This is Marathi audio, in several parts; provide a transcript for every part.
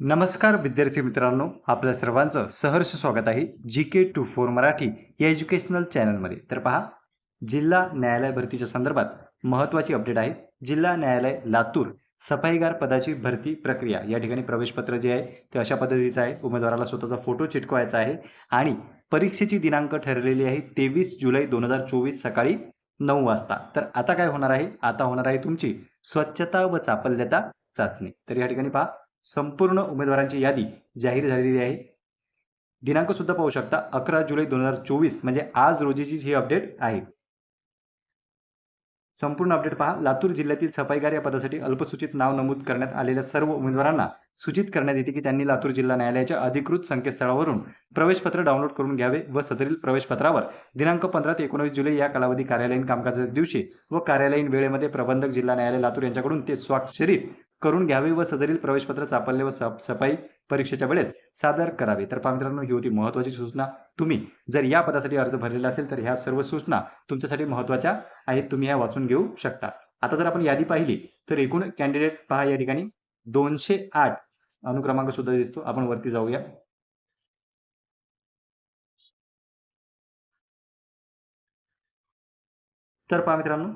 नमस्कार विद्यार्थी मित्रांनो आपल्या सर्वांचं सहर्ष स्वागत आहे G K two four Marathi या एज्युकेशनल चॅनलमध्ये तर पहा जिल्हा न्यायालय भरतीच्या संदर्भात महत्त्वाची अपडेट आहे. जिल्हा न्यायालय लातूर सफाईगार पदाची भरती प्रक्रिया या ठिकाणी प्रवेशपत्र जे आहे ते अशा पद्धतीचं आहे. उमेदवाराला स्वतःचा फोटो चिटकवायचा आहे आणि परीक्षेची दिनांक ठरलेली आहे तेवीस जुलै दोन हजार चोवीस सकाळी नऊ वाजता. तर आता काय होणार आहे? आता होणार आहे तुमची स्वच्छता व चापल्यता चाचणी. तर या ठिकाणी पहा संपूर्ण उमेदवारांची यादी जाहीर झालेली आहे. दिनांक सुद्धा पाहू शकता अकरा जुलै दोन हजार चोवीस म्हणजे आज रोजीची ही अपडेट आहे. संपूर्ण अपडेट पहा लातूर जिल्ह्यातील सफाईगार या पदासाठी अल्पसूचित नाव नमूद करण्यात आलेल्या सर्व उमेदवारांना सूचित करण्यात येते की त्यांनी लातूर जिल्हा न्यायालयाच्या अधिकृत संकेतस्थळावरून प्रवेशपत्र डाउनलोड करून घ्यावे व सदरील प्रवेशपत्रावर दिनांक पंधरा ते एकोणीस जुलै या कालावधी कार्यालयीन कामकाजाच्या दिवशी व कार्यालयीन वेळेमध्ये प्रबंधक जिल्हा न्यायालय लातूर यांच्याकडून ते स्वाक्षरीत करून घ्यावे व सदरील प्रवेशपत्र चापल्य व सफाई परीक्षेच्या वेळेस सादर करावे. तर मित्रांनो ही होती महत्वाची सूचना तुम्ही. जर या पदासाठी अर्ज भरलेला असेल तर ह्या सर्व सूचना तुमच्यासाठी महत्त्वाच्या आहेत तुम्ही ह्या वाचून घेऊ शकता. आता जर आपण यादी पाहिली तर एकूण कॅन्डिडेट पहा या ठिकाणी. दोनशे आठ अनुक्रमांक सुद्धा दिसतो. आपण वरती जाऊया. तर पहा मित्रांनो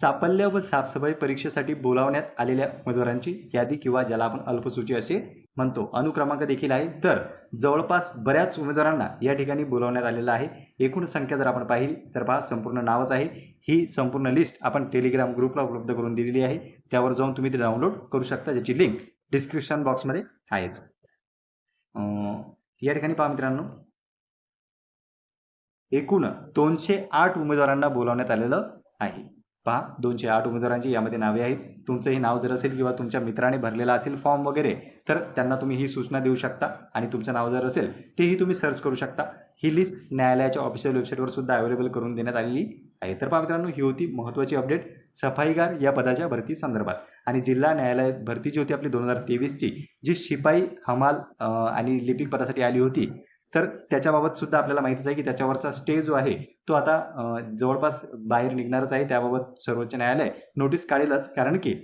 चापल्य व साफसफाई परीक्षेसाठी बोलावण्यात आलेल्या उमेदवारांची यादी किंवा ज्याला आपण अल्पसूची असे म्हणतो अनुक्रमांक देखील आहे. तर जवळपास बऱ्याच उमेदवारांना या ठिकाणी बोलावण्यात आलेलं आहे. एकूण संख्या जर आपण पाहिली तर पहा संपूर्ण नावच आहे. ही संपूर्ण लिस्ट आपण टेलिग्राम ग्रुपला उपलब्ध करून दिलेली आहे. त्यावर जाऊन तुम्ही ते डाउनलोड करू शकता ज्याची लिंक डिस्क्रिप्शन बॉक्समध्ये आहेच. या ठिकाणी पहा मित्रांनो. एकूण दोनशे आठ उमेदवारांना बोलावण्यात आलेलं आहे. पहा दोनशे आठ उमेदवारांची यामध्ये नावे आहेत. तुमचंही नाव जर असेल किंवा तुमच्या मित्राने भरलेला असेल फॉर्म वगैरे तर त्यांना तुम्ही ही सूचना देऊ शकता आणि तुमचं नाव जर असेल तेही तुम्ही सर्च करू शकता. ही लिस्ट न्यायालयाच्या ऑफिशियल वेबसाईटवर सुद्धा अवेलेबल करून देण्यात आलेली आहे. तर पहा मित्रांनो ही होती महत्त्वाची अपडेट सफाईगार या पदाच्या भरती संदर्भात. आणि जिल्हा न्यायालय भरती जी होती आपली दोन हजार तेवीसची जी शिपाई हमाल आणि लिपिक पदासाठी आली होती. तर त्याच्याबाबत सुद्धा आपल्याला माहितीच आहे की त्याच्यावरचा स्टे जो आहे तो आता जवळपास बाहेर निघणारच आहे. त्याबाबत सर्वोच्च न्यायालय नोटीस काढेलच. कारण की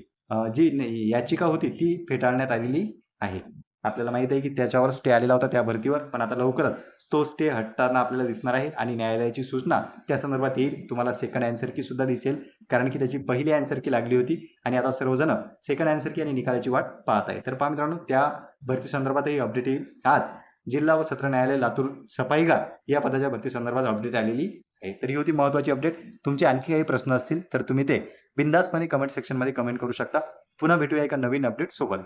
जी याचिका होती ती फेटाळण्यात आलेली आहे. आपल्याला माहीत आहे की त्याच्यावर स्टे आलेला होता त्या भरतीवर पण आता लवकरच तो स्टे हटताना आपल्याला दिसणार आहे आणि न्यायालयाची सूचना त्या संदर्भात येईल. तुम्हाला सेकंड अँसर की सुद्धा दिसेल. कारण की त्याची पहिली अँसर की लागली होती आणि आता सर्वजण सेकंड अँसर की आणि निकालाची वाट पाहत आहे तर पहा मित्रांनो त्या भरती संदर्भातही अपडेट येईल. आज जिल्हा व सत्र न्यायालय लातूर सफाईगार या पदाच्या भरती संदर्भात अपडेट आलेली आहे. तर ही होती महत्वाची अपडेट तुमचे आणखी काही प्रश्न असतील तर तुम्ही ते बिंदासपणे कमेंट सेक्शनमध्ये कमेंट करू शकता. पुन्हा भेटूया एका नवीन अपडेट सोबत.